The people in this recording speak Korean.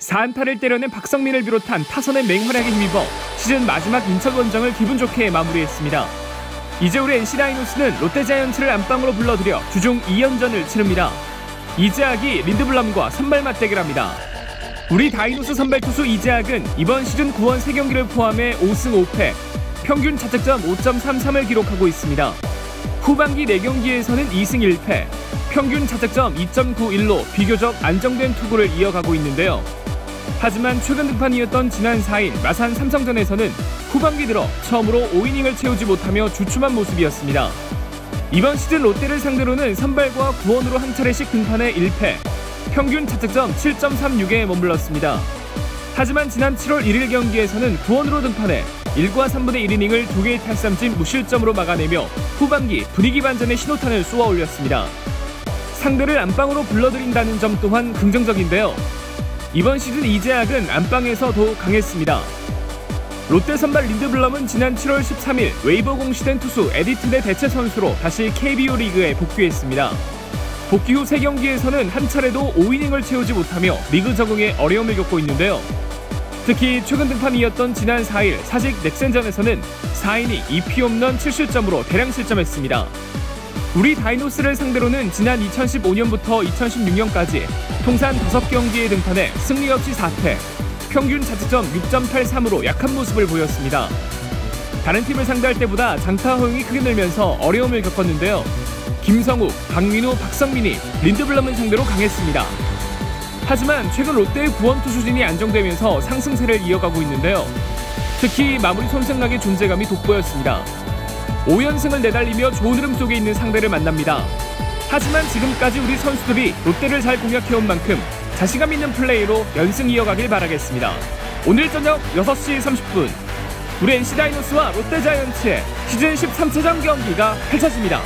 4안타를 때려낸 박성민을 비롯한 타선의 맹활약에 힘입어 시즌 마지막 인천 원정을 기분 좋게 마무리했습니다. 이제 우리 NC 다이노스는 롯데자이언츠를 안방으로 불러들여 주중 2연전을 치릅니다. 이재학이 린드블럼과 선발 맞대결합니다. 우리 다이노스 선발 투수 이재학은 이번 시즌 9원 3경기를 포함해 5승 5패, 평균 자책점 5.33을 기록하고 있습니다. 후반기 4경기에서는 2승 1패, 평균 자책점 2.91로 비교적 안정된 투구를 이어가고 있는데요. 하지만 최근 등판이었던 지난 4일 마산 삼성전에서는 후반기 들어 처음으로 5이닝을 채우지 못하며 주춤한 모습이었습니다. 이번 시즌 롯데를 상대로는 선발과 구원으로 한 차례씩 등판해 1패, 평균 자책점 7.36에 머물렀습니다. 하지만 지난 7월 1일 경기에서는 구원으로 등판해 1과 3분의 1이닝을 2개의 탈삼진 무실점으로 막아내며 후반기 분위기 반전의 신호탄을 쏘아 올렸습니다. 상대를 안방으로 불러들인다는 점 또한 긍정적인데요. 이번 시즌 이재학은 안방에서 더욱 강했습니다. 롯데 선발 린드블럼은 지난 7월 13일 웨이버 공시된 투수 에디튼의 대체 선수로 다시 KBO 리그에 복귀했습니다. 복귀 후 3경기에서는 한 차례도 5이닝을 채우지 못하며 리그 적응에 어려움을 겪고 있는데요. 특히 최근 등판이었던 지난 4일 사직 넥센전에서는 4이닝 2피 홈런 7실점으로 대량 실점했습니다. 우리 다이노스를 상대로는 지난 2015년부터 2016년까지 통산 5경기에 등판해 승리 없이 4패, 평균 자책점 6.83으로 약한 모습을 보였습니다. 다른 팀을 상대할 때보다 장타 허용이 크게 늘면서 어려움을 겪었는데요. 김성욱, 박민우, 박성민이 린드블럼을 상대로 강했습니다. 하지만 최근 롯데의 구원 투수진이 안정되면서 상승세를 이어가고 있는데요. 특히 마무리 손승락의 존재감이 돋보였습니다. 5연승을 내달리며 좋은 흐름 속에 있는 상대를 만납니다. 하지만 지금까지 우리 선수들이 롯데를 잘 공략해온 만큼 자신감 있는 플레이로 연승 이어가길 바라겠습니다. 오늘 저녁 6시 30분 우리 NC 다이노스와 롯데 자이언츠의 시즌 13차전 경기가 펼쳐집니다.